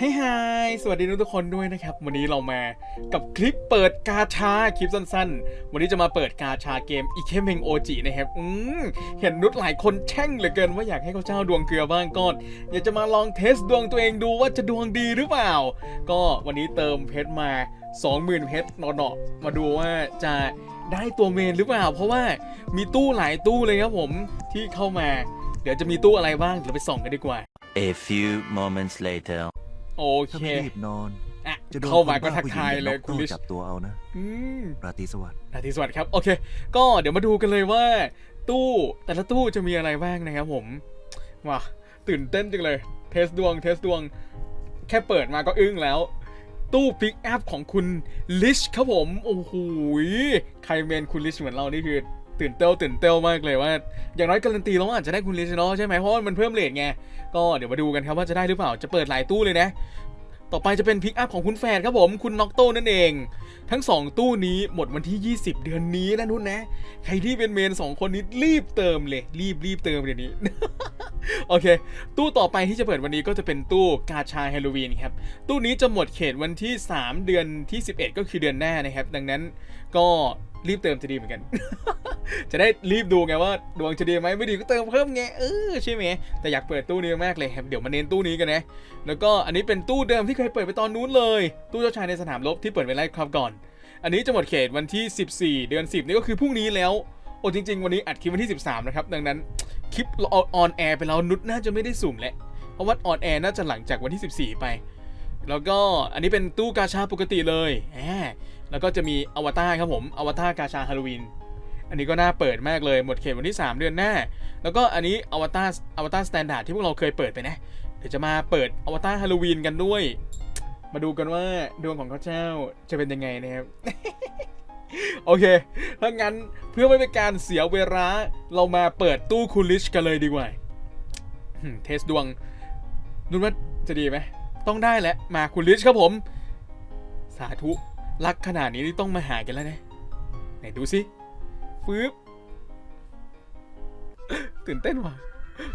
ฮ้ยฮสวัสดีทุกคนด้วยนะครับ วันนี้เรามากับคลิปเปิดกาชา คลิปสั้นๆ วันนี้จะมาเปิดกาชาเกมอีเคเมงโอจินะครับ อืมเห็นนุชหลายคนแช่งเหลือเกินว่าอยากให้เขาเจ้าดวงเกลือบ้างก็อยากจะมาลองเทสดวงตัวเองดูว่าจะดวงดีหรือเปล่า ก็วันนี้เติมเพชรมา 20,000เพชรเนาะๆมาดูว่าจะได้ตัวเมนหรือเปล่า เพราะว่ามีตู้หลายตู้เลยครับผมที่เข้ามา เดี๋ยวจะมีตู้อะไรบ้างเดี๋ยวไปส่องกันดีกว่า A few moments later. โอถ้าเค ไม่รีบนอน อะ จะโดนเข้ามาคนก็บ้ทักผู้หญิงทายอย่างเลยด็อกคุณเตอลิร์ชจับตัวเอานะ อืมราตรีสวัสดิ์ราตรีสวัสดิ์ครับ โอเค ก็เดี๋ยวมาดูกันเลยว่า ตู้แต่ละตู้จะมีอะไรบ้างนะครับผม ว้าตื่นเต้นจังเลย เทสดวง เทสดวง แค่เปิดมาก็อึ้งแล้ว ตู้ปิกอัพของคุณลิชครับผม โอ้โหยใครเมนคุณลิชเหมือนเรานี่คือ ตื่นเต้นตื่นเต้นมากเลยว่า อย่างน้อยการันตีแล้วว่าอาจจะได้คุณลิชนาะใช่ไหมเพราะมันเพิ่มเลทไง ก็เดี๋ยวมาดูกันครับว่าจะได้หรือเปล่าจะเปิดหลายตู้เลยนะ ต่อไปจะเป็นพิกอัพของคุณแฟนครับผมคุณน็อกโต้นั่นเอง ทั้ง 2 ตู้นี้หมดวันที่ 20 เดือนนี้นะนุ่นนะ ใครที่เป็นเมน 2 คนนี้รีบเติมเลย รีบรีบเติมเดี๋ยวนี้โอเค ตู้ต่อไปที่จะเปิดวันนี้ก็จะเป็นตู้กาชาฮาโลวีนครับ ตู้นี้จะหมดเขตวันที่ 3 เดือนที่ 11 ก็คือเดือนหน้านะครับ ดังนั้นก็ รีบเติมจะดีเหมือนกัน จะได้รีบดูไงว่าดวงจะดีไหมไม่ดีก็เติมเพิ่มไงเออใช่ไหมแต่อยากเปิดตู้นี้มากเลยเดี๋ยวมาเน้นตู้นี้กันนะแล้วก็อันนี้เป็นตู้เดิมที่เคยเปิดไปตอนนู้นเลย ตู้เจ้าชายในสนามรบที่เปิดไปไล่ครับก่อน อันนี้จะหมดเขตวันที่ 14 เดือน 10 นี่ก็คือพรุ่งนี้แล้วโอ้จริง ๆ วันนี้อัดคลิปวันที่ 13 นะครับ ดังนั้นคลิปออนแอร์ไปแล้วนุชน่าจะไม่ได้สุ่มแหละเพราะว่าออนแอร์น่าจะหลังจากวันที่ 14 ไป แล้วก็อันนี้เป็นตู้กาชาปกติเลยแหม แล้วก็จะมีอวตารครับผมอวตารกาชาฮาโลวีนอันนี้ก็น่าเปิดมากเลยหมดเขตวันที่ 3 เดือนหน้า แล้วก็อันนี้อวตารอวตารสแตนดาร์ดที่พวกเราเคยเปิดไปนะ เดี๋ยวจะมาเปิดอวตารฮาโลวีนกันด้วย มาดูกันว่าดวงของข้าเจ้าจะเป็นยังไงนะครับโอเค ถ้างั้นเพื่อไม่เป็นการเสียเวลาเรามาเปิดตู้คูลิชกันเลยดีกว่าเทสดวงนุ่นว่าจะดีไหม ต้องได้แหละ มาคูลิชครับผม สาธุ รักขนาดนี้นี่ต้องมาหากันแล้วนะไหนดูสิฟืบตื่นเต้นว่ะ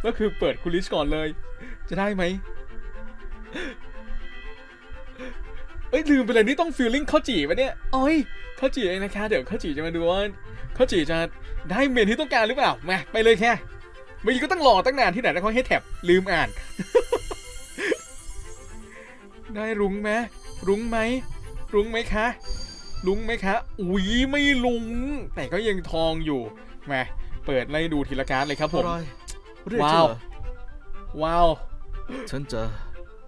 ก็คือเปิดคูลิชก่อนเลย จะได้ไหมเอ้ยลืมไปเลยนี่ต้องฟีลลิ่งข้าวจี่ปะเนี่ยอ้อยข้าวจี่เองนะคะ เดี๋ยวข้าวจี่จะมาดูว่าข้าวจี่จะได้เมนที่ต้องการหรือเปล่ามาไปเลยแค่เมื่อกี้ก็ต้องรอตั้งนานที่ไหนแล้วเขาให้แท็บลืมอ่าน ได้รุ้งไหมรุ้งไหม รุ้งไหมคะรุ้งไหมคะอุ้ยไม่ลุง แต่ก็ยังทองอยู่มาเปิดไล่ดูทีละการดเลยครับผมอะไรเรียกว้าฉัวนเหรอว้าวฉันจะ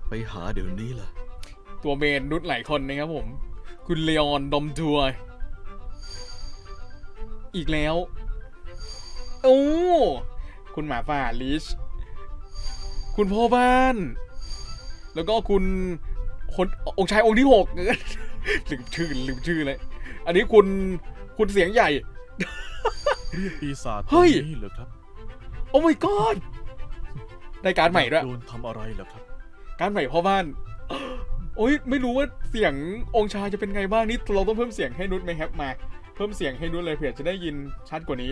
ไปหาเดี๋ยวนี้ล่ะ ตัวเมนนุชหลายคนนะครับผม คุณเลออนดอมทัวร์อีกแล้วโอ้คุณหมาป่าลิช คุณพ่อบ้าน แล้วก็คุณคนองค์ชายองค์ที่หก ลืมชื่อลืมชื่อเลย อันนี้คุณคุณเสียงใหญ่ เรียกปีศาจเฮ้ย ตัวนี้เหรอครับโอ้ my god ได้การดใหม่ด้วย โดนทำอะไรเหรอครับการดใหม่พ่อบ้าน โอ้ยไม่รู้ว่าเสียงองค์ชายจะเป็นไงบ้างนี่เราต้องเพิ่มเสียงให้นุชไหมครับมา เพิ่มเสียงให้นุชเลยเผื่อจะได้ยินชัดกว่านี้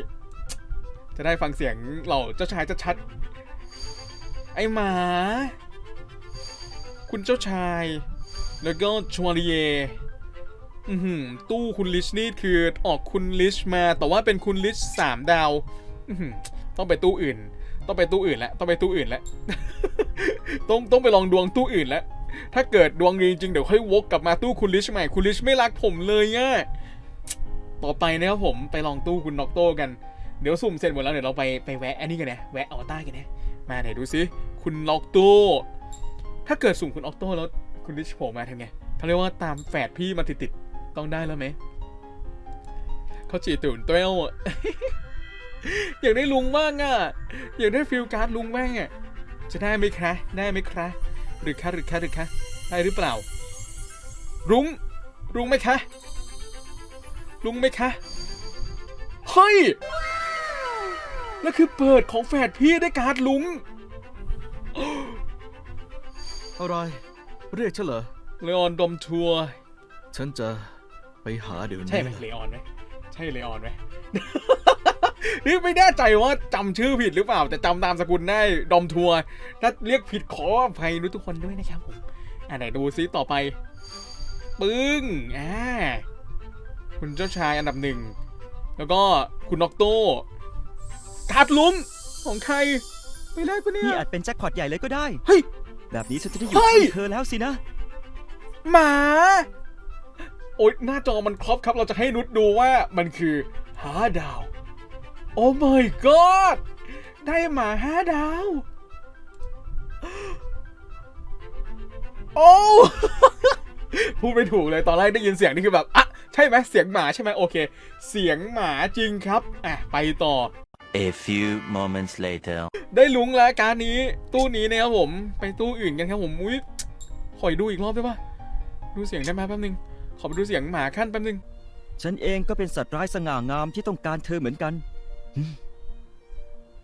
จะได้ฟังเสียงเหล่าเจ้าชายจะชัดไอหมา คุณเจ้าชาย แล้วก็ชวาลีเยอือหือตู้คุณลิชนี่คือออกคุณลิชมา แต่ว่าเป็นคุณลิชสามดาวต้องไปตู้อื่น ต้องไปตู้อื่นแล้วต้องไปตู้อื่นแล้วต้องต้องไปลองดวงตู้อื่นแล้วถ้าเกิดดวงดีจริงเดี๋ยวค่อยวกกลับมาตู้คุณลิชใหม่คุณลิชไม่รักผมเลยอะต่อไปนะครับผมไปลองตู้คุณน็อกโต้กันเดี๋ยวสุ่มเสร็จหมดแล้วเดี๋ยวเราไปไปแวะอันนี้กันนะแวะอวตารกันนะมาไหนดูซิคุณน็อกโต้ถ้าเกิดสุ่มคุณออกโต้แล้ว คุณลิชโผล่มาทำไงเขาเรียกว่าตามแฝดพี่มาติดๆต้องได้แล้วไหมเขาจีตื่นเต้วอะอยากได้ลุงบ้างอะ อยากได้ฟิลการ์ดลุงบ้างอะ จะได้ไหมคะ ได้ไหมคะ หรือคะหรือคะหรือคะ ได้หรือเปล่า รุ้ง รุ้งไหมคะรุ้งไหมคะ เฮ้ย แล้วคือเปิดของแฝดพี่ได้การ์ดลุงอะไร เรียกฉันเหรอเลออนดอมทัวร์ฉันจะไปหาเดี๋ยวนี้ใช่ไหมล่ะเลออนไหมใช่เลออนไหม นี่ไม่แน่ใจว่าจำชื่อผิดหรือเปล่า แต่จำตามสกุลได้ดอมทัวร์ถ้าเรียกผิดขออภัยนุทุกคนด้วยนะครับผมอะไหนดูซิต่อไป ปึ้งอ่าคุณเจ้าชายอันดับหนึ่ง แล้วก็คุณนอกโต้การ์ดลุ้มของใครไม่ได้ปะเนี่นี่ยอาจเป็นแจ็คพอตใหญ่เลยก็ได้ เฮ้ย แบบนี้ฉันจะได้อยู่เฮ้ย กับเธอแล้วสินะ หมา โอ๊ย หน้าจอมันครอบครับ เราจะให้นุชดูว่ามันคือหาดาว โอ้ my god ได้หมาห้าดาว โอ้ พูดไม่ถูกเลย ตอนแรกได้ยินเสียงนี่คือแบบ อะ ใช่ไหม เสียงหมาใช่ไหมโอเค เสียงหมาจริงครับ อะ ไปต่อ A few moments later. ได้ลุงแล้วการดนี้ตู้นี้นะครับผม ไปตู้อื่นกันครับผมอุ้ยขอยดูอีกรอบได้ปะดูเสียงได้ไหมแป๊บนึง ขอไปดูเสียงหมาขั้นแป๊บนึง ฉันเองก็เป็นสัตว์ร้ายสง่างามที่ต้องการเธอเหมือนกันหึ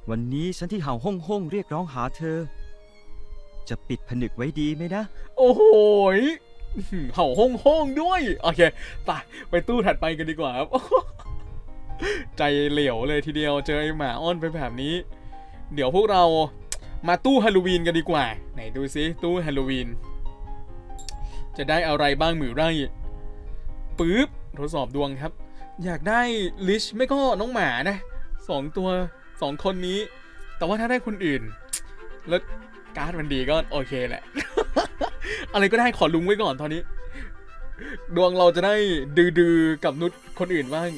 วันนี้ฉันที่เห่าห้องห้องๆเรียกร้องหาเธอ จะปิดผนึกไว้ดีไหมนะ โอ้โหยอื้อหือเห่าห้องห้องๆด้วย โอเคไปไปตู้ถัดไปกันดีกว่าครับ ใจเหลวเลยทีเดียวเจอไอ้หมาอ้อนไปแบบนี้ เดี๋ยวพวกเรามาตู้ฮาโลวีนกันดีกว่า ไหนดูซิตู้ฮาโลวีนจะได้อะไรบ้างหมือไรปึ๊บทดสอบดวงครับ อยากได้ลิชไม่ก็น้องหมานะสองตัวสองคนนี้ แต่ว่าถ้าได้คนอื่น แล้วการ์ดมันดีก็โอเคแหละ อะไรก็ได้ขอลุงไว้ก่อนตอนนี้ ดวงเราจะได้ดื้อๆกับนุชคนอื่นบ้าง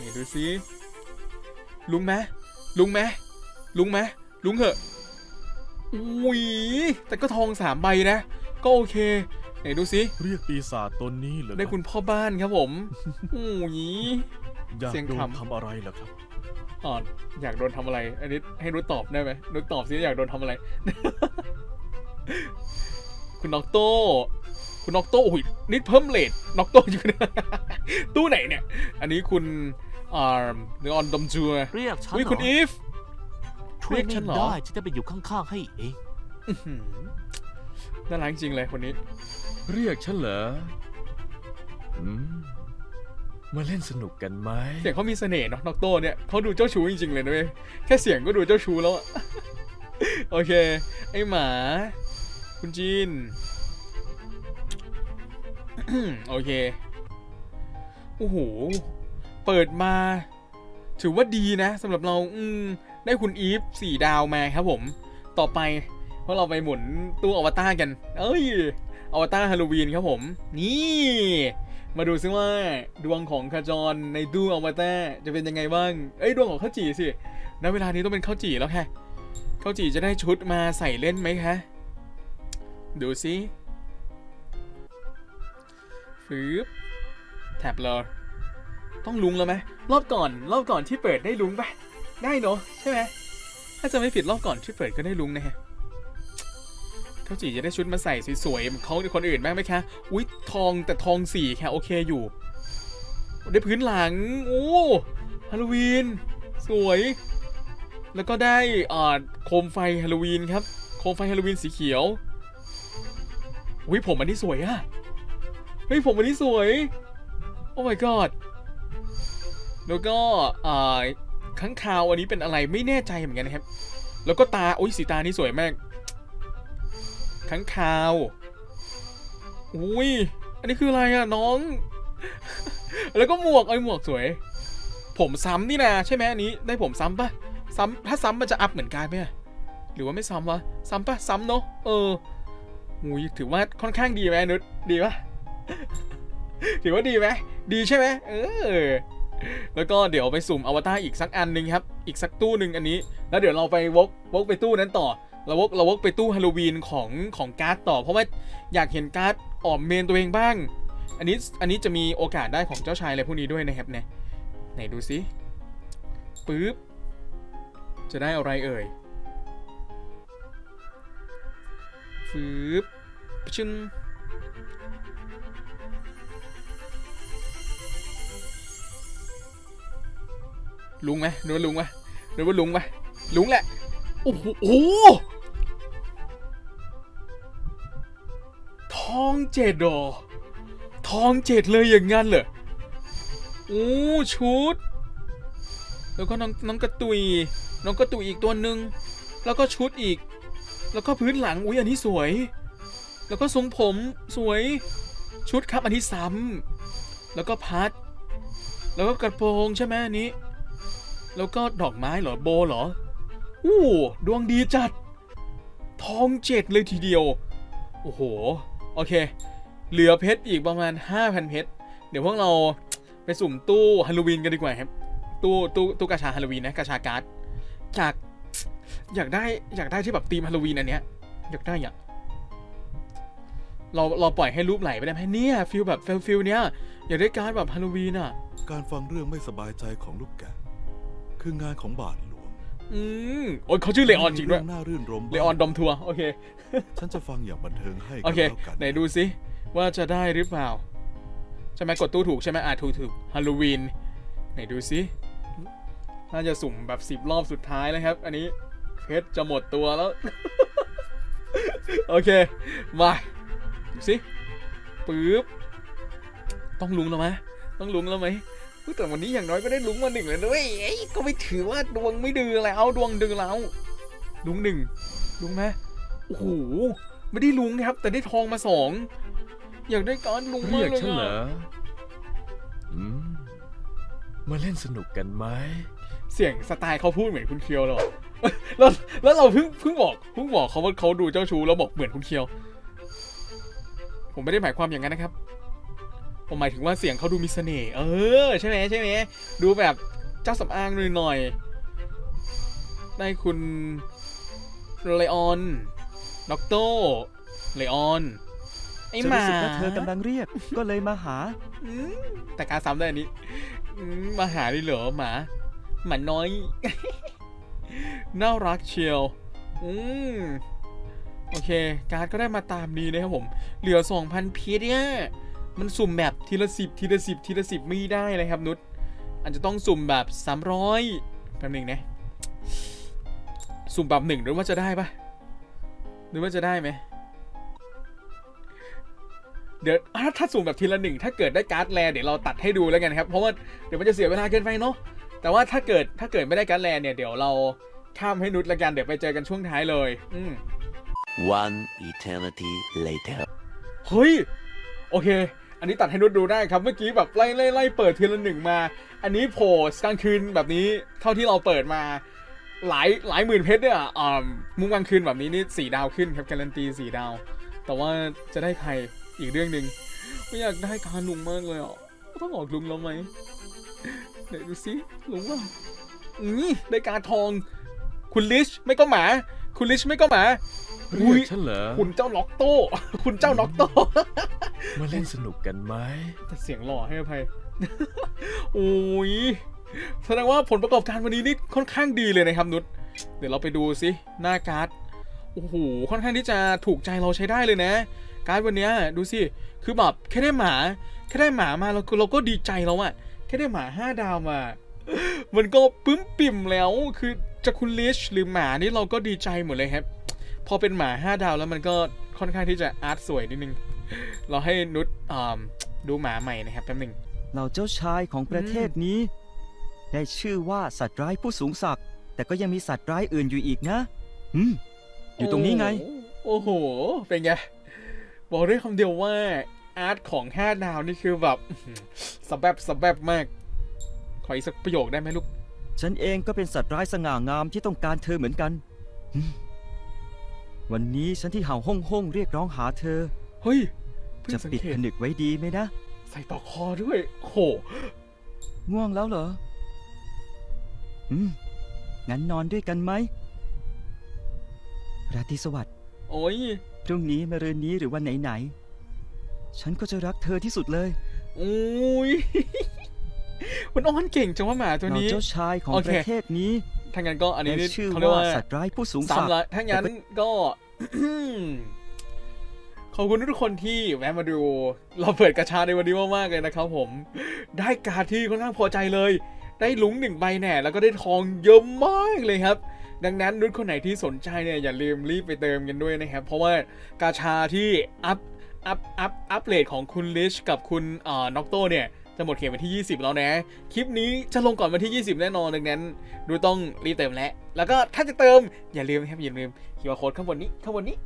นี่ดูซิลุงไหมลุงไหมลุงไหมลุงเหอะอุ้ยแต่ก็ทองสามใบนะ ก็โอเคไหนดูซิเรียกปีศาจตนนี้เหรอได้คุณพ่อบ้านครับผมอุ้ยอยากเสียงโดนขำทำอะไรเหรอครับอ่อนอยากโดนทำอะไร อันนี้ให้นุชตอบได้ไหมนุชตอบซิอยากโดนทำอะไร คุณน็อกโต้คุณน็อกโต้โอ้ยนี่เพิ่มเลทน็อกโต้อยู่นะตู้ไหนเนี่ย อันนี้คุณ อ่าเนออนดมจัวเรียกฉันอุ้ยเหรคุณออีฟ ช่วยเรียกฉัไม่นเหรอ ได้ฉันจะไปอยู่ข้างๆให้เองอื้อหือน่ารักจริงเลยคนนี้ เรียกฉันเหรออืมมาเล่นสนุกกันไหมเสียงเขามีเสน่ห์เนาะน็อกโต้เนี่ยเขาดูเจ้าชู้จริงๆเลยนะเว้ยแค่เสียงก็ดูเจ้าชู้แล้วอะ โอเค ไอหมา คุณจีน โอเค โอ้โห เปิดมา ถือว่าดีนะสำหรับเราอืมได้คุณอีฟสี่ดาวมาครับผม ต่อไปเพราะเราไปหมุนตู้อวตารกัน เอ้ยอวตารฮาโลวีนครับผม นี่ มาดูซิว่าดวงของขจรในตู้อวตารจะเป็นยังไงบ้าง เอ้ยดวงของข้าวจีสิณเวลานี้ต้องเป็นข้าวจีแล้วค่ะข้าวจีจะได้ชุดมาใส่เล่นไหมคะดูซิฟืบแท็บเลย ต้องลุงแล้วไหมรอบก่อน รอบก่อนที่เปิดได้ลุงปะได้เนอะใช่ไหมถ้าจะไม่ผิดรอบก่อนที่เปิดก็ได้ลุงนะฮะข้าจีจะได้ชุดมาใส่สวยๆเหมือนเขาคนอื่นบ้างไหมคะอุ้ยทองแต่ทองสี่ค่ะโอเคอยู่ ได้พื้นหลังโอ้ฮาโลวีนสวย แล้วก็ได้อ่าโคมไฟฮาโลวีนครับโคมไฟฮาโลวีนสีเขียวอุ้ยผมอันนี้สวยอะเฮ้ยผมอันนี้สวย โอ้ my god แล้วก็ข้างคาวอันนี้เป็นอะไรไม่แน่ใจเหมือนกันนะครับ แล้วก็ตาโอ้ยสีตานี่สวยมากข้างคาวอุ้ยอันนี้คืออะไรอะน้อง แล้วก็หมวกไอ้หมวกสวย ผมซ้ำนี่นะใช่ไหมอันนี้ได้ผมซ้ำปะซ้ำถ้าซ้ำมันจะอัพเหมือนกันไหมหรือว่าไม่ซ้ำวะซ้ำปะซ้ำเนอะเออหูยถือว่าค่อนข้างดีไหมนุชดีปะถือว่าดีไหมดีใช่ไหมเออ แล้วก็เดี๋ยวไปสุ่มอวตารอีกสักอันหนึ่งครับ อีกสักตู้หนึ่งอันนี้ แล้วเดี๋ยวเราไปวกวกไปตู้นั้นต่อ เราวกเราวกไปตู้ฮาโลวีนของของการ์ดต่อ เพราะว่าอยากเห็นการ์ดออมเมนตัวเองบ้าง อันนี้อันนี้จะมีโอกาสได้ของเจ้าชายอะไรพวกนี้ด้วยนะครับเนี่ยไหนดูสิปึ๊บ จะได้อะไรเอ่ยฟืบชึ้ง ลุงไหมนึกว่าลุงไหมนึกว่าลุงไหมลุงแหละ โอ้โหทองเจ็ดดอทองเจ็ดเลยอย่างงั้นเหรอโอ้ชุด แล้วก็น้องน้องกระตุย น้องกระตุยอีกตัวหนึ่งแล้วก็ชุดอีก แล้วก็พื้นหลัง อุ้ยอันนี้สวย แล้วก็ทรงผมสวย ชุดครับอันที่ซ้ำแล้วก็พัด แล้วก็กระโปรงใช่ไหมอันนี้ แล้วก็ดอกไม้เหรอโบเหรอ อู้ดวงดีจัด ทองเจ็ดเลยทีเดียว โอ้โห โอเค เหลือเพชรอีกประมาณ 5,000 เพชร เดี๋ยวพวกเราไปสุ่มตู้ฮาโลวีนกันดีกว่าครับ ตู้ตู้ตู้กาชาฮาโลวีนนะกาชาการ์ดอยากอยากได้อยากได้ที่แบบธีมฮาโลวีนอันเนี้ยอยากได้อะเราเราปล่อยให้รูปไหลไปได้ไหมเนี่ยฟิลแบบฟิลฟิลเนี้ยอยากได้การ์ดแบบฮาโลวีนอะ การฟังเรื่องไม่สบายใจของลูกแกะ คืองานของบาทหลวงอืมโอ้ยเขาชื่อเลออนจริงด้วย มีเน่ารื่นรมเลออนดอมทัวร์โอเค ฉันจะฟังอย่างบันเทิงให้โอก็เค แล้วกันไหนดูซิว่าจะได้หรือเปล่า ใช่ไหมกดตู้ถูกใช่ไหมอ่าถูกถูกฮาโลวีนไหนดูซิน่าจะสุ่มแบบสิบ10รอบสุดท้ายแล้วครับ อันนี้เพชรจะหมดตัวแล้ว โอเค มาดูสิปึ๊บ ต้องลุงแล้วไหมต้องลุงแล้วไหมอุ๊ย แต่วันนี้อย่างน้อยก็ได้ลุงมาหนึ่งเลยด้วยเอ้ยก็ไม่ถือว่าดวงไม่ดือแล้วดวงดือแล้วลุงหนึ่งลุงไหมโอ้โหไม่ได้ลุงนะครับ แต่ได้ทองมาสองอยากได้การดลุงมาเรีกยกเลยฉันเหรอะออืมมาเล่นสนุกกันไหมเสียงสไตล์เขาพูดเหมือนคุณเคียวเลยว่ะแล้วแล้วเราเพิ่งเพิ่งบอกเพิ่งบอกเขาว่าเขาดูเจ้าชู้แล้วบอกเหมือนคุณเคียว ผมไม่ได้หมายความอย่างนั้นนะครับ ผมหมายถึงว่าเสียงเขาดูมีเสน่ห์เออใช่ไหมใช่ไหมดูแบบเจ้าสำอางหน่อยๆได้คุณเลออนด็อกโตเลออนไอ้ฉันหมารู้สึกว่าเธอกำลังเรียก ก็เลยมาหา อืมแต่การซ้ำได้อันนี้อืมมาหาดิเหรอหมาหมาน้อย น่ารักเชียว อืมโอเค การ์ดก็ได้มาตามนี้นะครับผม เหลือ 2,000พีเนี่ย มันสุ่มแบบทีละสิบทีละสิบทีละสิบไม่ได้เลยครับนุชอาจจะต้องสุ่มแบบ 300แป๊บหนึงนะสุ่มแบบหนึ่งหรือว่าจะได้ปะหรือว่าจะได้ไหมเดี๋ยวอะถ้าสุ่มแบบทีละหนึ่งถ้าเกิดได้การ์ดแลเดี๋ยวเราตัดให้ดูแล้วกันครับ เพราะว่าเดี๋ยวมันจะเสียเวลาเกินไปเนาะแต่ว่าถ้าเกิดถ้าเกิดไม่ได้การ์ดแลเนี่ยเดี๋ยวเราข้ามให้นุชละกันเดี๋ยวไปเจอกันช่วงท้ายเลย อืม One eternity later. เฮ้ย โอเค อันนี้ตัดให้นุชดูได้ครับ เมื่อกี้แบบไล่ไล่ไล่เปิดทีละหนึ่งมา อันนี้โผล่กลางคืนแบบนี้เท่าที่เราเปิดมา หลายหลายหมื่นเพชรเนี่ยอ่ามุ้งกลางคืนแบบนี้นี่สี่ดาวขึ้นครับการันตีสี่ดาว แต่ว่าจะได้ใครอีกเรื่องหนึ่งไม่อยากได้การลุงมากเลยอะต้องออกลุงแล้วไหมเดี๋ยวดูสิลุงว่าอืมได้การทอง คุณลิชไม่ก็หมา คุณลิชไม่ก็หมาเรีอุ้ยยกฉันเหรอคุณเจ้าล็อกโต้ คุณเจ้าล็อกโต้ มาเล่นสนุกกันไหมแต่เสียงหล่อให้อภัยโอ้ยแสดงว่าผลประกอบการวันนี้นี่ค่อนข้างดีเลยนะครับนุชเดี๋ยวเราไปดูสิหน้าการ์ดโอ้โหค่อนข้างที่จะถูกใจเราใช้ได้เลยนะ การ์ดวันเนี้ยดูสิคือแบบแค่ได้หมา แค่ได้หมามาเราก็เราก็ดีใจแล้วอะแค่ได้หมาห้าดาวมา มันก็ปึ้มปิ่มแล้วคือ จะคุณลิชหรือหมานี่เราก็ดีใจหมดเลยครับ พอเป็นหมาห้าดาวแล้วมันก็ค่อนข้างที่จะอาร์ตสวยนิดนึง เราให้นุชอ่าดูหมาใหม่นะครับแป๊บหนึงเหล่าเจ้าชายของประเทศนี้ ได้ชื่อว่าสัตว์ร้ายผู้สูงศักดิ์แต่ก็ยังมีสัตว์ร้ายอื่นอยู่อีกนะอืมอยู่ตรงนี้ไง โอ้โห เป็นไง บอกได้คำเดียวว่าอาร์ตของห้าดาวนี่คือแบบอื้อหือสะแบบสะแบบมาก ขออีกสักประโยคได้ไหมลูก ฉันเองก็เป็นสัตว์ร้ายสง่างามที่ต้องการเธอเหมือนกันอืมวันนี้ฉันที่เห่าห้องห้องๆเรียกร้องหาเธอ เฮ้ยเพิ่งจะสังปิดเกตผนึกไว้ดีไหมนะ ใส่ปลอกคอด้วยโอ้โห ง่วงแล้วเหรอ อืม งั้นนอนด้วยกันไหม ราตรีสวัสดิ์โอ้ย พรุ่งนี้มะรืนนี้หรือวันไหนๆ ฉันก็จะรักเธอที่สุดเลยโอ้ย มันอ้อนเก่งจังว่าหมาตัวเรานี้เจ้าชายของโอเคประเทศนี้ถ้างั้นก็อันนี้ได้นี่ชื่อเขาเรียกว่าว่าสัตว์ร้ายผู้สูงศักดิ์ซ้ำละถ้างั้นแต่ก็ขอบคุณทุกคนที่แวะมาดู เราเปิดกระชาในวันนี้มากๆเลยนะครับผม ได้การดที่ค่อนข้างพอใจเลย ได้ลุงหนึ่งใบแน่แล้วก็ได้ทองเยอะมากเลยครับ ดังนั้นนุชคนไหนที่สนใจเนี่ยอย่าลืมรีบไปเติมกันด้วยนะครับ เพราะว่ากาชาที่อัพอัพอัพอัพเลทของคุณลิชกับคุณเอ่อน็อกโตเนี่ย จะหมดเขตวันที่ 20 แล้วนะ คลิปนี้จะลงก่อนวันที่ 20 แน่นอนดังนั้น ดูต้องรีบเติมแล้ว แล้วก็ถ้าจะเติมอย่าลืมครับอย่าลืมคิวอาร์โค้ดข้างบนนี้ข้างบนนี้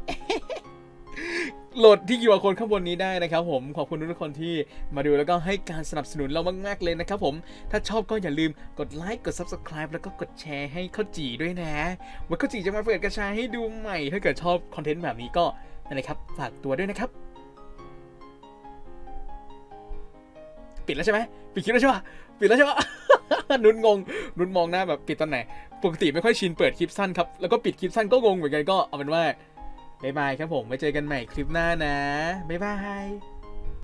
โหลดที่ QR code ข้างบนนี้ได้นะครับผมขอบคุณทุกคนที่มาดูแล้วก็ให้การสนับสนุนเรามากๆเลยนะครับผมถ้าชอบก็อย่าลืมกดไลค์กด Subscribe แล้วก็กดแชร์ให้ข้าวจีด้วยนะวันข้าวจีจะมาเปิดกระชายให้ดูใหม่ ถ้าเกิดชอบคอนเทนต์แบบนี้ก็นั่นเลยครับฝากตัวด้วยนะครับ ปิดแล้วใช่ไหมปิดคลิปแล้วใช่ปะปิดแล้วใช่ปะนุ่นงง นุ่นมองหน้าแบบปิดตอนไหน ปกติไม่ค่อยชินเปิดคลิปสั้นครับ แล้วก็ปิดคลิปสั้นก็งงเหมือนกันก็เอาเป็นว่าบ๊ายบายครับผมไว้เจอกันใหม่คลิปหน้านะบ๊ายบาย